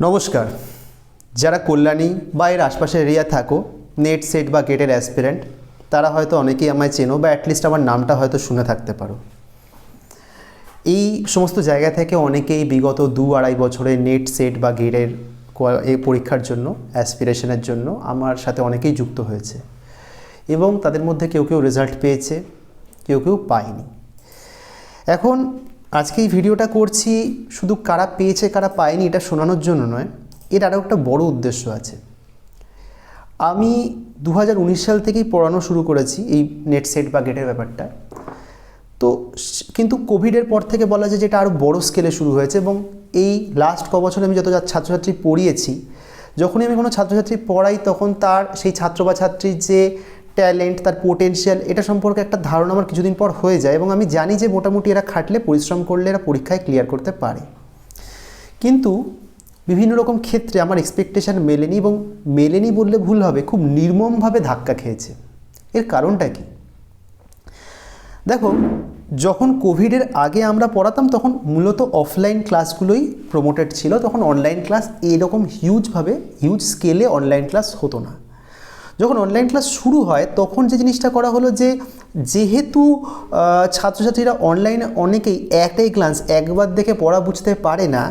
নমস্কার। যারা কল্যাণী বা এর আশপাশের এরিয়া থাকো নেট সেট বা গেটের অ্যাসপিরেন্ট তারা হয়তো অনেকেই আমায় চেনো বা অ্যাটলিস্ট আমার নামটা হয়তো শুনে থাকতে পারো। এই সমস্ত জায়গা থেকে অনেকেই বিগত দু আড়াই বছরে নেট সেট বা গেটের পরীক্ষার জন্য অ্যাসপিরেশনের জন্য আমার সাথে অনেকেই যুক্ত হয়েছে। এবং তাদের মধ্যে কেউ কেউ রেজাল্ট পেয়েছে, কেউ কেউ পায়নি। এখন আজকে এই ভিডিওটা করছি শুধু কারা পেয়েছে, কারা পায়নি, এটা শোনানোর জন্য নয়। এর আরও একটা বড় উদ্দেশ্য আছে। আমি দু হাজার উনিশ সাল থেকেই পড়ানো শুরু করেছি এই নেট সেট বা গেটের ব্যাপারটা। তো কিন্তু কোভিডের পর থেকে বলা যায় যেটা আরও বড় স্কেলে শুরু হয়েছে এবং এই লাস্ট ক বছরে আমি যত ছাত্রছাত্রী পড়িয়েছি, যখনই আমি কোনো ছাত্রছাত্রী পড়াই, তখন তার সেই ছাত্র বা ছাত্রীর যে ট্যালেন্ট, তার পোটেনশিয়াল এটা সম্পর্কে একটা ধারণা আমার কিছুদিন পর হয়ে যায় এবং আমি জানি যে মোটামুটি এরা খাটলে, পরিশ্রম করলে, এরা পরীক্ষায় ক্লিয়ার করতে পারে। কিন্তু বিভিন্ন রকম ক্ষেত্রে আমার এক্সপেকটেশান মেলেনি এবং মেলেনি বললে ভুল হবে, খুব নির্মমভাবে ধাক্কা খেয়েছে। এর কারণটা কি? দেখো, যখন কোভিডের আগে আমরা পড়াতাম, তখন মূলত অফলাইন ক্লাসগুলোই প্রমোটেড ছিল, তখন অনলাইন ক্লাস এরকম হিউজভাবে হিউজ স্কেলে অনলাইন ক্লাস হতো না। যখন অনলাইন ক্লাস শুরু হয়, তখন যে জিনিসটা করা হলো যে, যেহেতু ছাত্রছাত্রীরা অনলাইনে অনেকেই একটাই ক্লাস একবার দেখে পড়া বুঝতে পারে না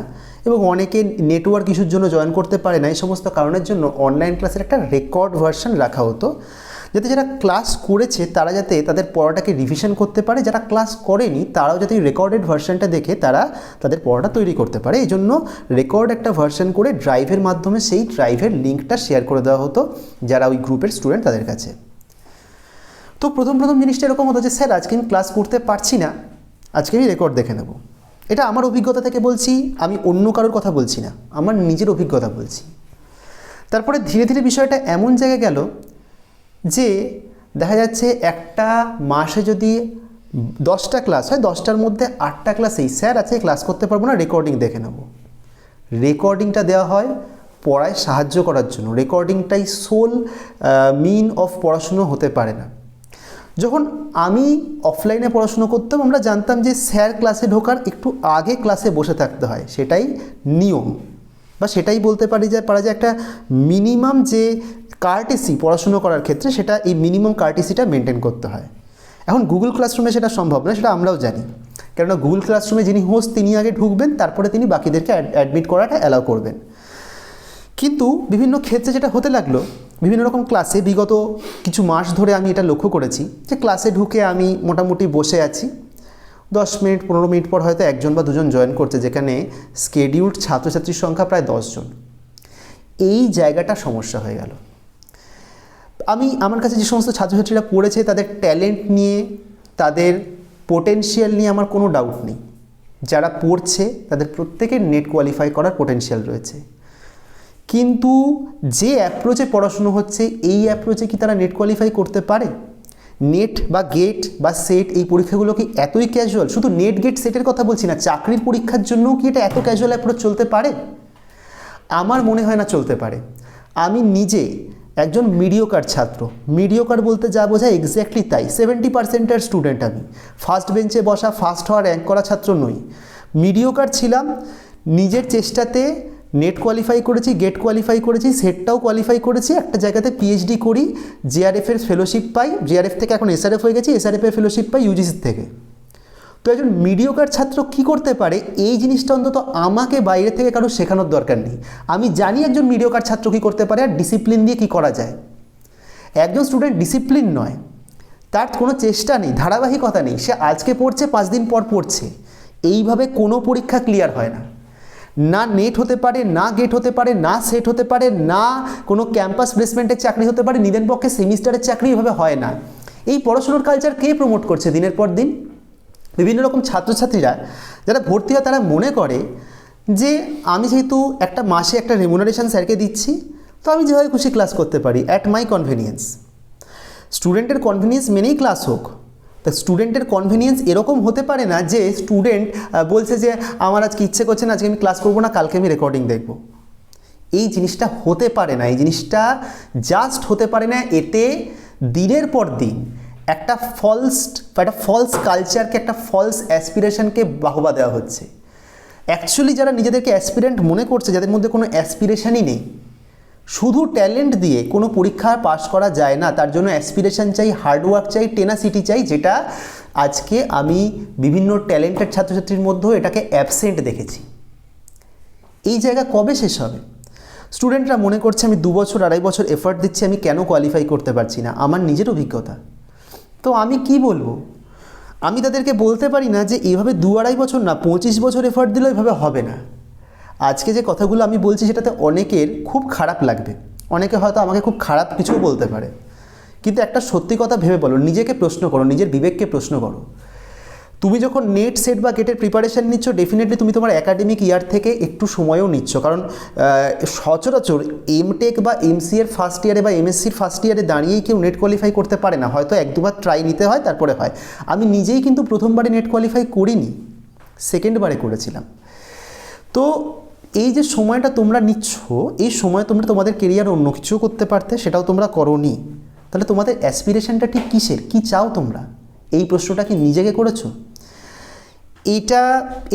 এবং অনেকে নেটওয়ার্ক ইস্যুর জন্য জয়েন করতে পারে না, এই সমস্ত কারণের জন্য অনলাইন ক্লাসের একটা রেকর্ড ভার্সন রাখা হতো। যাতে যারা ক্লাস করেছে, তারা যাতে তাদের পড়াটাকে রিভিশন করতে পারে। যারা ক্লাস করেনি, তারাও যাতে রেকর্ডেড ভার্সনটা দেখে তারা তাদের পড়াটা তৈরি করতে পারে। এই জন্য রেকর্ড একটা ভার্সন করে ড্রাইভের মাধ্যমে সেই ড্রাইভের লিঙ্কটা শেয়ার করে দেওয়া হতো যারা ওই গ্রুপের স্টুডেন্ট তাদের কাছে। তো প্রথম প্রথম জিনিসটা এরকম হতো যে, স্যার, আজকে আমি ক্লাস করতে পারছি না। আজকে আমি রেকর্ড দেখে নেব। এটা আমার অভিজ্ঞতা থেকে বলছি, আমি অন্য কারোর কথা বলছি না। আমার নিজের অভিজ্ঞতা বলছি। তারপরে ধীরে ধীরে বিষয়টা এমন জায়গায় গেল যে দেখা যাচ্ছে একটা মাসে যদি দশটা ক্লাস হয়, দশটার মধ্যে আটটা ক্লাসেই স্যার আজকে ক্লাস করতে পারব না রেকর্ডিং দেখে নেব। রেকর্ডিংটা দেওয়া হয় পড়ায় সাহায্য করার জন্য। রেকর্ডিংটাই সোল মিন অফ পড়াশুনো হতে পারে না। যখন আমি অফলাইনে পড়াশুনো করতাম, আমরা জানতাম যে স্যার ক্লাসে ঢোকার একটু আগে ক্লাসে বসে থাকতে হয়, সেটাই নিয়ম। বা সেটাই বলতে পারি যে, পারা যায় একটা মিনিমাম যে কার্টেসি পড়াশুনো করার ক্ষেত্রে সেটা এই মিনিমাম কার্টেসিটা মেনটেন করতে হয়। এখন গুগল ক্লাসরুমে সেটা সম্ভব না, সেটা আমরাও জানি। কেননা গুগল ক্লাসরুমে যিনি হোস্ট তিনি আগে ঢুকবেন, তারপরে তিনি বাকিদেরকে অ্যাডমিট করাটা অ্যালাউ করবেন। কিন্তু বিভিন্ন ক্ষেত্রে যেটা হতে লাগল, বিভিন্ন রকম ক্লাসে বিগত কিছু মাস ধরে আমি এটা লক্ষ্য করেছি যে ক্লাসে ঢুকে আমি মোটামুটি বসে আছি। দশ মিনিট, পনেরো মিনিট পর হয়তো একজন বা দুজন জয়েন করছে, যেখানে স্কেডিউলড ছাত্রছাত্রীর সংখ্যা প্রায় দশজন এই জায়গাটা সমস্যা হয়ে গেল। আমি, আমার কাছে যে সমস্ত ছাত্রছাত্রীরা পড়েছে, তাদের ট্যালেন্ট নিয়ে, তাদের পোটেনশিয়াল নিয়ে আমার কোনো ডাউট নেই। যারা পড়ছে, তাদের প্রত্যেকের নেট কোয়ালিফাই করার পোটেনশিয়াল রয়েছে। কিন্তু যে অ্যাপ্রোচে পড়াশুনো হচ্ছে, এই অ্যাপ্রোচে কি তারা নেট কোয়ালিফাই করতে পারে? নেট বা গেট বা সেট এই পরীক্ষাগুলো কি এতই ক্যাজুয়াল শুধু নেট গেট সেটের কথা বলছি না, চাকরির পরীক্ষার জন্যও কি এটা এত ক্যাজুয়াল অ্যাপ্রোচ চলতে পারে? আমার মনে হয় না চলতে পারে। আমি নিজে একজন মিডিওকার ছাত্র। মিডিওকার বলতে যা বোঝায় এক্স্যাক্টলি তাই। সেভেন্টি পার্সেন্টের স্টুডেন্ট আমি। ফার্স্ট বেঞ্চে বসা ফার্স্ট হওয়া র্যাঙ্ক করা ছাত্র নই। মিডিওকার ছিলাম, নিজের চেষ্টাতে নেট কোয়ালিফাই করেছি গেট কোয়ালিফাই করেছি সেটটাও কোয়ালিফাই করেছি, একটা জায়গাতে পিএইচডি করি জেআরএফের ফেলোশিপ পাই জেআরএফ থেকে এখন এসআরএফ হয়ে গেছি এসআরএফের ফেলোশিপ পাই ইউজিসির থেকে। তো একজন মিডিওকার ছাত্র কি করতে পারে? এই জিনিসটা অন্তত আমাকে বাইরে থেকে কারও শেখানোর দরকার নেই। আমি জানি একজন মিডিওকার ছাত্র কি করতে পারে আর ডিসিপ্লিন দিয়ে কি করা যায়। একজন স্টুডেন্ট ডিসিপ্লিন নয়। তার কোনো চেষ্টা নেই, ধারাবাহিকতা নেই। সে আজকে পড়ছে, পাঁচ দিন পর পড়ছে। এইভাবে কোনো পরীক্ষা ক্লিয়ার হয় না। না নেট হতে পারে, না গেট হতে পারে, না সেট হতে পারে, না কোনো ক্যাম্পাস প্লেসমেন্টের চাকরি হতে পারে নিদেন পক্ষে সেমিস্টারের চাকরি এভাবে হয় না। এই পড়াশোনার কালচার কে প্রমোট করছে দিনের পর দিন? বিভিন্ন রকম ছাত্রছাত্রীরা, যারা ভর্তি হয় তারা মনে করে যে আমি যেহেতু একটা মাসে একটা রেমুনারেশন স্যারকে দিচ্ছি, তো আমি যেভাবে খুশি ক্লাস করতে পারি অ্যাট মাই কনভেনিয়েন্স স্টুডেন্টের কনভেনিয়েন্স মেনেই ক্লাস হোক তা স্টুডেন্টের কনভেনিয়েন্স এরকম হতে পারে না যে স্টুডেন্ট বলছে যে, আমার আজকে ইচ্ছে করছে না, আজকে আমি ক্লাস করব না, কালকে আমি রেকর্ডিং দেখব। এই জিনিসটা হতে পারে না, এই জিনিসটা জাস্ট হতে পারে না। এতে দিনের পর দিন একটা ফলস একটা ফলস কালচারকে একটা ফলস অ্যাসপিরেশনকে বাহবা দেওয়া হচ্ছে। অ্যাকচুয়ালি যারা নিজেদেরকে অ্যাসপিরেন্ট মনে করছে, যাদের মধ্যে কোনো অ্যাসপিরেশনই নেই শুধু ট্যালেন্ট দিয়ে কোনো পরীক্ষা পাস করা যায় না, তার জন্য অ্যাসপিরেশন চাই হার্ডওয়ার্ক চাই টেনাসিটি চাই, যেটা আজকে আমি বিভিন্ন ট্যালেন্টেড ছাত্রছাত্রীর মধ্যেও এটাকে অ্যাবসেন্ট দেখেছি। এই জায়গা কবে শেষ হবে? স্টুডেন্টরা মনে করছে আমি দু বছর, আড়াই বছর এফার্ট দিচ্ছি, আমি কেন কোয়ালিফাই করতে পারছি না? আমার নিজের অভিজ্ঞতা। তো আমি কি বলব? আমি তাদেরকে বলতে পারি না যে এইভাবে দু আড়াই বছর না, পঁচিশ বছর এফার্ট দিলেও এভাবে হবে না। আজকে যে কথাগুলো আমি বলছি সেটাতে অনেকের খুব খারাপ লাগবে। অনেকে হয়তো আমাকে খুব খারাপ কিছু বলতে পারে। কিন্তু একটা সত্যি কথা ভেবে বলো, নিজেকে প্রশ্ন করো, নিজের বিবেককে প্রশ্ন করো। তুমি যখন নেট সেট বা গেটের প্রিপারেশন নিচ্ছ ডেফিনেটলি তুমি তোমার একাডেমিক ইয়ার থেকে একটু সময়ও নিচ্ছ। কারণ সচরাচর এমটেক বা এমসি এর ফার্স্ট ইয়ারে বা এমএসসির ফার্স্ট ইয়ারে দাঁড়িয়েই কেউ নেট কোয়ালিফাই করতে পারে না। হয়তো এক দুবার ট্রাই নিতে হয়, তারপরে হয়। আমি নিজেই কিন্তু প্রথমবারে নেট কোয়ালিফাই করিনি সেকেন্ডবারে করেছিলাম। তো এই যে সময়টা তোমরা নিচ্ছ, এই সময় তোমরা তোমাদের কেরিয়ার অন্য কিছুও করতে পারতে, সেটাও তোমরা করনি। তাহলে তোমাদের অ্যাসপিরেশনটা ঠিক কিসের? কি চাও তোমরা? এই প্রশ্নটা কি নিজেকে করেছ? এইটা,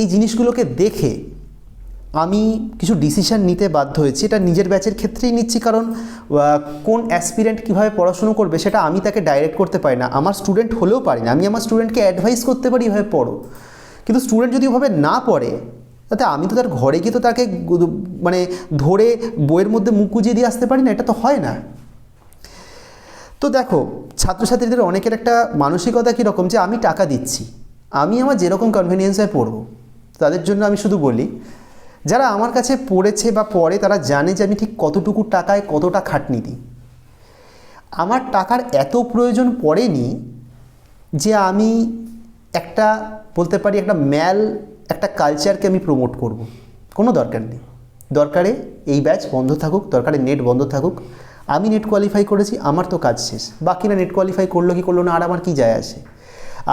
এই জিনিসগুলোকে দেখে আমি কিছু ডিসিশন নিতে বাধ্য হয়েছি। এটা নিজের ব্যাচের ক্ষেত্রেই নিচ্ছি, কারণ কোন অ্যাসপিরেন্ট কীভাবে পড়াশুনো করবে সেটা আমি তাকে ডাইরেক্ট করতে পারি না। আমার স্টুডেন্ট হলেও পারি না। আমি আমার স্টুডেন্টকে অ্যাডভাইস করতে পারি এভাবে পড়ো। কিন্তু স্টুডেন্ট যদি ওভাবে না পড়ে তাতে আমি তো তার ঘরে গিয়ে তো তাকে মানে ধরে বইয়ের মধ্যে মুখ গুজিয়ে দিয়ে আসতে পারি না, এটা তো হয় না। তো দেখো, ছাত্রছাত্রীদের অনেকের একটা মানসিকতা কীরকম যে আমি টাকা দিচ্ছি, আমি আমার যেরকম কনভিনিয়েন্সে পড়ব, তাদের জন্য আমি শুধু বলি, যারা আমার কাছে পড়েছে বা পড়ে তারা জানে যে আমি ঠিক কতটুকু টাকায় কতটা খাটনি দিই। আমার টাকার এত প্রয়োজন পড়েনি যে আমি একটা বলতে পারি একটা ম্যাল একটা কালচারকে আমি প্রমোট করব। কোনো দরকার নেই। দরকারে এই ব্যাচ বন্ধ থাকুক, দরকারে নেট বন্ধ থাকুক। আমি নেট কোয়ালিফাই করেছি, আমার তো কাজ শেষ। বাকিরা নেট কোয়ালিফাই করল কি করল না, আর আমার কি যায় আসে?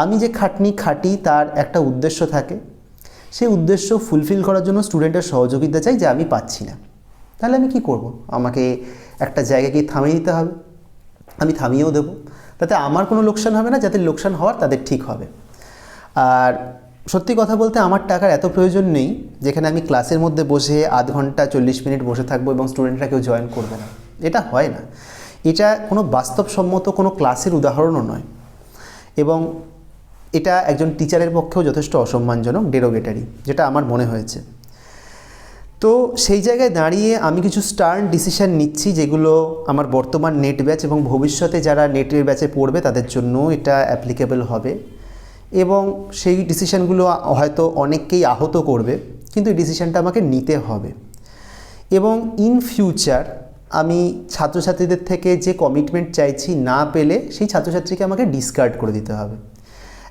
আমি যে খাটনি খাটি তার একটা উদ্দেশ্য থাকে সেই উদ্দেশ্য ফুলফিল করার জন্য স্টুডেন্টের সহযোগিতা চাই যে আমি পাচ্ছি না। তাহলে আমি কি করব? আমাকে একটা জায়গায় গিয়ে থামিয়ে দিতে হবে। আমি থামিয়েও দেবো। তাতে আমার কোনো লোকসান হবে না, যাতে লোকসান হওয়ার তাদের ঠিক হবে। আর সত্যি কথা বলতে আমার টাকার এত প্রয়োজন নেই, যেখানে আমি ক্লাসের মধ্যে বসে আধ ঘণ্টা চল্লিশ মিনিট বসে থাকব এবং স্টুডেন্টরা কেউ জয়েন করবে না। এটা হয় না। এটা কোনো বাস্তবসম্মত কোনো ক্লাসের উদাহরণও নয়। এবং এটা একজন টিচারের পক্ষেও যথেষ্ট অসম্মানজনক ডেরোগেটারি যেটা আমার মনে হয়েছে। তো সেই জায়গায় দাঁড়িয়ে আমি কিছু স্টার্ন ডিসিশন নিচ্ছি, যেগুলো আমার বর্তমান নেট ব্যাচ এবং ভবিষ্যতে যারা নেটের ব্যাচে পড়বে তাদের জন্য এটা অ্যাপ্লিকেবল হবে। এবং সেই ডিসিশনগুলো হয়তো অনেককেই আহত করবে, কিন্তু এই ডিসিশনটা আমাকে নিতে হবে। এবং ইন ফিউচার আমি ছাত্রছাত্রীদের থেকে যে কমিটমেন্ট চাইছি না পেলে সেই ছাত্রছাত্রীকে আমাকে ডিসকার্ড করে দিতে হবে।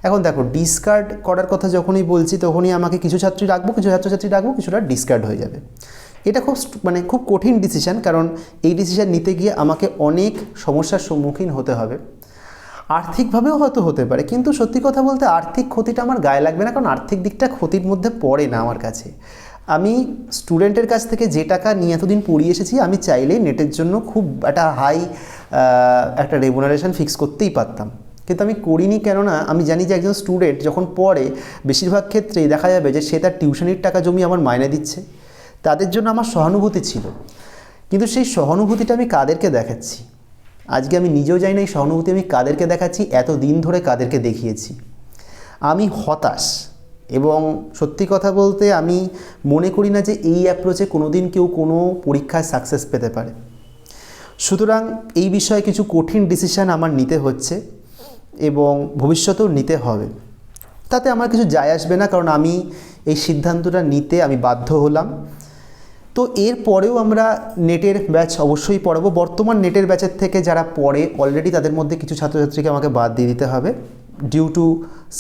এখন দেখো ডিসকার্ড করার কথা যখনই বলছি, তখনই আমাকে কিছু ছাত্রী রাখব, কিছু ছাত্রছাত্রী রাখব, কিছুটা ডিসকার্ড হয়ে যাবে। এটা খুব মানে খুব কঠিন ডিসিশান কারণ এই ডিসিশান নিতে গিয়ে আমাকে অনেক সমস্যার সম্মুখীন হতে হবে। আর্থিকভাবেও হয়তো হতে পারে, কিন্তু সত্যি কথা বলতে আর্থিক ক্ষতিটা আমার গায়ে লাগবে না, কারণ আর্থিক দিকটা ক্ষতির মধ্যে পড়ে না আমার কাছে। আমি স্টুডেন্টের কাছ থেকে যে টাকা নিয়ে এতদিন পড়িয়ে এসেছি, আমি চাইলেই নেটের জন্য খুব একটা হাই একটা রেমুনারেশন ফিক্স করতেই পারতাম। কিন্তু আমি করিনি কেননা, আমি জানি যে একজন স্টুডেন্ট যখন পড়ে, বেশিরভাগ ক্ষেত্রেই দেখা যাবে যে সে তার টিউশনির টাকা জমি আমার মাইনে দিচ্ছে। তাদের জন্য আমার সহানুভূতি ছিল। কিন্তু সেই সহানুভূতিটা আমি কাদেরকে দেখাচ্ছি? আজকে আমি নিজেও জানি না এই সহানুভূতি আমি কাদেরকে দেখাচ্ছি এত দিন ধরে কাদেরকে দেখিয়েছি। আমি হতাশ এবং সত্যি কথা বলতে আমি মনে করি না যে এই অ্যাপ্রোচে কোনো দিন কেউ কোনো পরীক্ষায় সাকসেস পেতে পারে। সুতরাং এই বিষয়ে কিছু কঠিন ডিসিশান আমার নিতে হচ্ছে এবং ভবিষ্যতেও নিতে হবে। তাতে আমার কিছু যায় আসবে না, কারণ আমি এই সিদ্ধান্তটা নিতে আমি বাধ্য হলাম। তো এর পরেও আমরা নেটের ব্যাচ অবশ্যই পড়াবো। বর্তমান নেটের ব্যাচের থেকে যারা পড়ে অলরেডি তাদের মধ্যে কিছু ছাত্রছাত্রীকে আমাকে বাদ দিয়ে দিতে হবে due to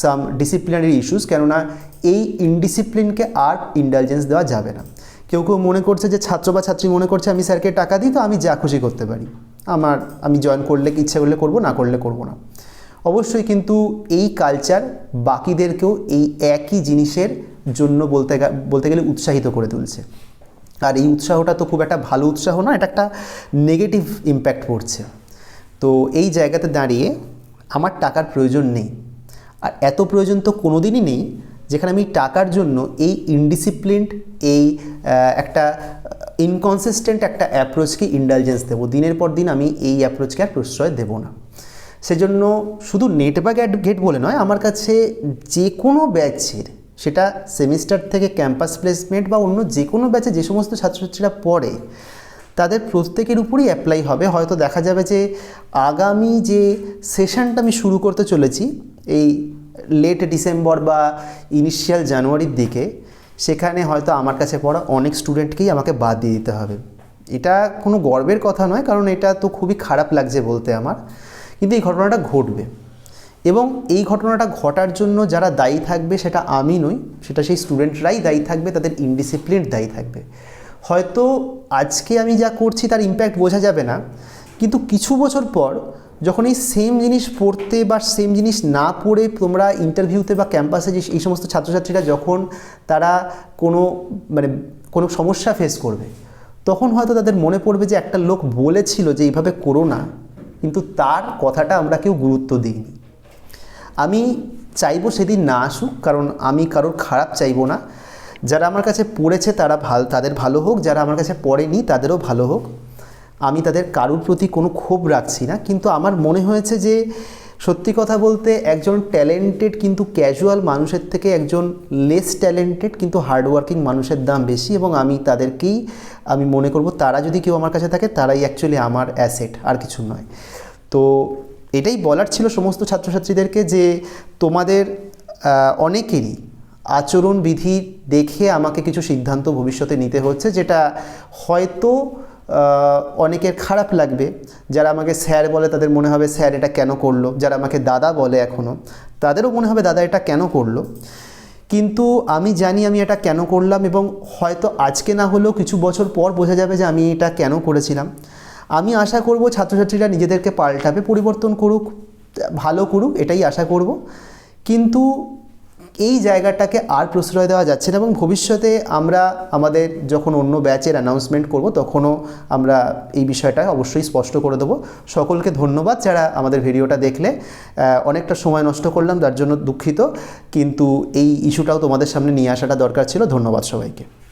some disciplinary issues কেননা এই ইনডিসিপ্লিনকে আর ইন্ডালজেন্স দেওয়া যাবে না। কেউ কেউ মনে করছে যে ছাত্র বা ছাত্রী মনে করছে, আমি স্যারকে টাকা দিই তো আমি যা খুশি করতে পারি। আমার, আমি জয়েন করলে ইচ্ছে করলে করব, না করলে করব না। অবশ্যই কিন্তু এই কালচার বাকিদেরকেও এই একই জিনিসের জন্য বলতে বলতে গেলে উৎসাহিত করে তুলছে। আর এই উৎসাহটা তো খুব একটা ভালো উৎসাহ না, এটা একটা নেগেটিভ ইম্প্যাক্ট পড়ছে। তো এই জায়গাতে দাঁড়িয়ে আমার টাকার প্রয়োজন নেই। আর এত প্রয়োজন তো কোনো দিনই নেই যেখানে আমি টাকার জন্য এই ইনডিসিপ্লিনড এই একটা ইনকনসিস্টেন্ট একটা অ্যাপ্রোচকে ইন্ডালজেন্স দেবো। দিনের পর দিন আমি এই অ্যাপ্রোচকে আর প্রশ্রয় দেবো না। সেজন্য শুধু নেট বা গেট বলে নয়, আমার কাছে যে কোনো ব্যাচের সেটা সেমিস্টার থেকে ক্যাম্পাস প্লেসমেন্ট বা অন্য যে কোনো ব্যাচে যে সমস্ত ছাত্রছাত্রীরা পড়ে, তাদের প্রত্যেকের উপরই অ্যাপ্লাই হবে। হয়তো দেখা যাবে যে আগামী যে সেশনটা আমি শুরু করতে চলেছি, এই লেট ডিসেম্বর বা ইনিশিয়াল জানুয়ারির দিকে, সেখানে হয়তো আমার কাছে পড়া অনেক স্টুডেন্টকেই আমাকে বাদ দিয়ে দিতে হবে। এটা কোনো গর্বের কথা নয়, কারণ এটা তো খুবই খারাপ লাগছে বলতে আমার। কিন্তু এই ঘটনাটা ঘটবে। এবং এই ঘটনাটা ঘটার জন্য যারা দায়ী থাকবে সেটা আমি নই, সেটা সেই স্টুডেন্টরাই দায়ী থাকবে, তাদের ইনডিসিপ্লিন দায়ী থাকবে। হয়তো আজকে আমি যা করছি তার ইম্প্যাক্ট বোঝা যাবে না, কিন্তু কিছু বছর পর যখন এই সেম জিনিস পড়তে বা সেম জিনিস না পড়ে তোমরা ইন্টারভিউতে বা ক্যাম্পাসে যে এই সমস্ত ছাত্রছাত্রীরা যখন তারা কোনো মানে কোনো সমস্যা ফেস করবে, তখন হয়তো তাদের মনে পড়বে যে একটা লোক বলেছিল যে এইভাবে করো না, কিন্তু তার কথাটা আমরা কেউ গুরুত্ব দিইনি। আমি চাইব সেদিন না আসুক, কারণ আমি কারোর খারাপ চাইব না। যারা আমার কাছে পড়েছে তারা ভালো তাদের ভালো হোক, যারা আমার কাছে পড়েনি তাদেরও ভালো হোক। আমি তাদের কারুর প্রতি কোনো ক্ষোভ রাখছি না, কিন্তু আমার মনে হয়েছে যে সত্যি কথা বলতে একজন ট্যালেন্টেড কিন্তু ক্যাজুয়াল মানুষের থেকে একজন লেস ট্যালেন্টেড কিন্তু হার্ডওয়ার্কিং মানুষের দাম বেশি এবং আমি তাদেরকেই আমি মনে করব, তারা যদি কেউ আমার কাছে থাকে তারাই অ্যাকচুয়ালি আমার অ্যাসেট, আর কিছু নয়। তো এটাই বলার ছিল সমস্ত ছাত্রছাত্রীদেরকে যে তোমাদের অনেকেরই আচরণবিধি দেখে আমাকে কিছু সিদ্ধান্ত ভবিষ্যতে নিতে হচ্ছে, যেটা হয়তো অনেকের খারাপ লাগবে। যারা আমাকে স্যার বলে তাদের মনে হবে, স্যার, এটা কেন করল? যারা আমাকে দাদা বলে এখনও তাদেরও মনে হবে, দাদা, এটা কেন করল? কিন্তু আমি জানি আমি এটা কেন করলাম এবং হয়তো আজকে না হলেও কিছু বছর পর বোঝা যাবে যে আমি এটা কেন করেছিলাম। আমি আশা করব ছাত্রছাত্রীরা নিজেদেরকে পাল্টাবে, পরিবর্তন করুক, ভালো করুক, এটাই আশা করব। কিন্তু এই জায়গাটাকে আর প্রশ্রয় দেওয়া যাচ্ছে না এবং ভবিষ্যতে আমরা আমাদের যখন অন্য ব্যাচের অ্যানাউন্সমেন্ট করব, তখনও আমরা এই বিষয়টা অবশ্যই স্পষ্ট করে দেবো। সকলকে ধন্যবাদ যারা আমাদের ভিডিওটা দেখলে। অনেকটা সময় নষ্ট করলাম তার জন্য দুঃখিত। কিন্তু এই ইস্যুটাও তোমাদের সামনে নিয়ে আসাটা দরকার ছিল। ধন্যবাদ সবাইকে।